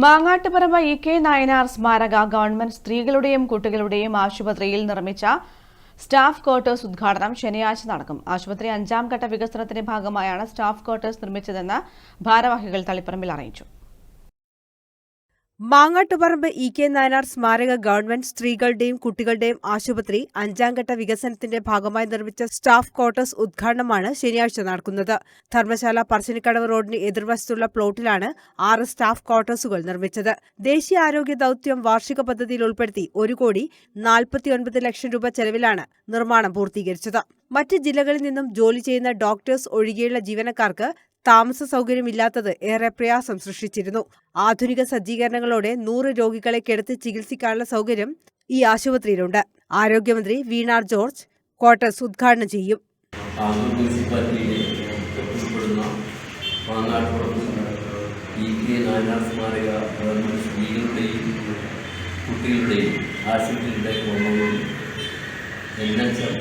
Mangattuparamba E K Nayanar സ്മാരക government സ്ത്രീകളുടെയും കുട്ടികളുടെയും ആശുപത്രിയിൽ നിർമ്മിച്ച സ്റ്റാഫ് ക്വാർട്ടേഴ്സ് ഉദ്ഘാടനം ശനിയാഴ്ച നടക്കും. ആശുപത്രി അഞ്ചാം ഘട്ട വികസനത്തിന്റെ ഭാഗമായാണ് സ്റ്റാഫ് ക്വാർട്ടേഴ്സ് നിർമ്മിച്ചതെന്ന് ഭാരവാഹികൾ തളിപ്പറമ്പിൽ അറിയിച്ചു. മാങ്ങാട്ടുപറമ്പ് ഇ കെ നായനാർ സ്മാരക ഗവൺമെന്റ് സ്ത്രീകളുടെയും കുട്ടികളുടെയും ആശുപത്രി അഞ്ചാംഘട്ട വികസനത്തിന്റെ ഭാഗമായി നിർമ്മിച്ച സ്റ്റാഫ് ക്വാർട്ടേഴ്സ് ഉദ്ഘാടനമാണ് ശനിയാഴ്ച നടക്കുന്നത്. ധർമ്മശാല പറശ്ശിനിക്കടവ് റോഡിന് എതിർവശത്തുള്ള പ്ലോട്ടിലാണ് ആറ് സ്റ്റാഫ് ക്വാർട്ടേഴ്സുകൾ നിർമ്മിച്ചത്. ദേശീയ ആരോഗ്യ ദൌത്യം വാർഷിക പദ്ധതിയിൽ ഉൾപ്പെടുത്തി ഒരു കോടി നാൽപ്പത്തിയൊൻപത് ലക്ഷം രൂപ ചെലവിലാണ് നിർമ്മാണം പൂർത്തീകരിച്ചത്. മറ്റ് ജില്ലകളിൽ നിന്നും ജോലി ചെയ്യുന്ന ഡോക്ടേഴ്സ് ഒഴികെയുള്ള ജീവനക്കാർക്ക് താമസ സൗകര്യമില്ലാത്തത് ഏറെ പ്രയാസം സൃഷ്ടിച്ചിരുന്നു. ആധുനിക സജ്ജീകരണങ്ങളോടെ നൂറ് രോഗികളെ കിടത്തി ചികിത്സിക്കാനുള്ള സൗകര്യം ഈ ആശുപത്രിയിലുണ്ട്. ആരോഗ്യമന്ത്രി വീണാർ ജോർജ് ക്വാർട്ടേഴ്സ് ഉദ്ഘാടനം ചെയ്യും. ഇ കെ നായനാർ സ്മാരക ഗവൺമെന്റ് സ്ത്രീകളുടെയും ആശുപത്രിയുടെ കോമ്പൗണ്ടിൽ എൻ എച്ച് എം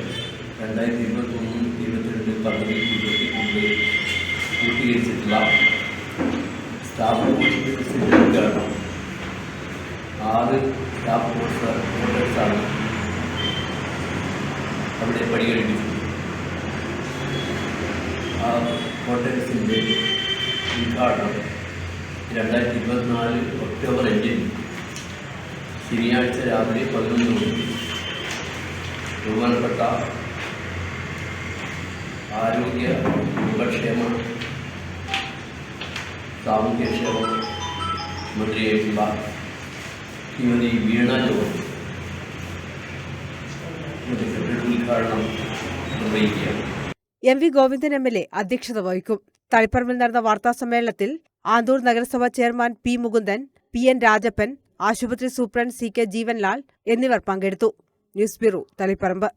രണ്ടായിരത്തി ഇരുപത്തൊന്ന് ഇരുപത്തിരണ്ട് പദ്ധതി ഉൾപ്പെടുത്തിക്കൊണ്ട് പൂർത്തീകരിച്ചിട്ടുള്ള സ്റ്റാഫ് ഉദ്ഘാടനം ആറ് സ്റ്റാഫ് കോഴ്സാണ് അവിടെ പരിഗണിക്കുന്നത് ആ കോട്ടേഴ്സിന്റെ ഉദ്ഘാടനം രണ്ടായിരത്തി ഇരുപത്തിനാല് ഒക്ടോബർ അഞ്ചിന് ശനിയാഴ്ച രാവിലെ പതിനൊന്ന് മണിക്ക് ബഹുമാനപ്പെട്ട ആരോഗ്യ കുടുംബക്ഷേമ സാമൂഹ്യക്ഷേമ മന്ത്രിയായിട്ടുള്ള ശ്രീമതി വീണ ജോർജ് ഉദ്ഘാടനം നിർവഹിക്കുകയാണ്. M V Govindan M L A അധ്യക്ഷത വഹിക്കും. തളിപ്പറമ്പിൽ നടന്ന വാർത്താ സമ്മേളനത്തിൽ ആന്തൂർ നഗരസഭ chairman P Mukundan P N Rajappan ആശുപത്രി സൂപ്രണ്ട് സി കെ ജീവൻലാൽ എന്നിവർ പങ്കെടുത്തു. News bureau Taliparamba.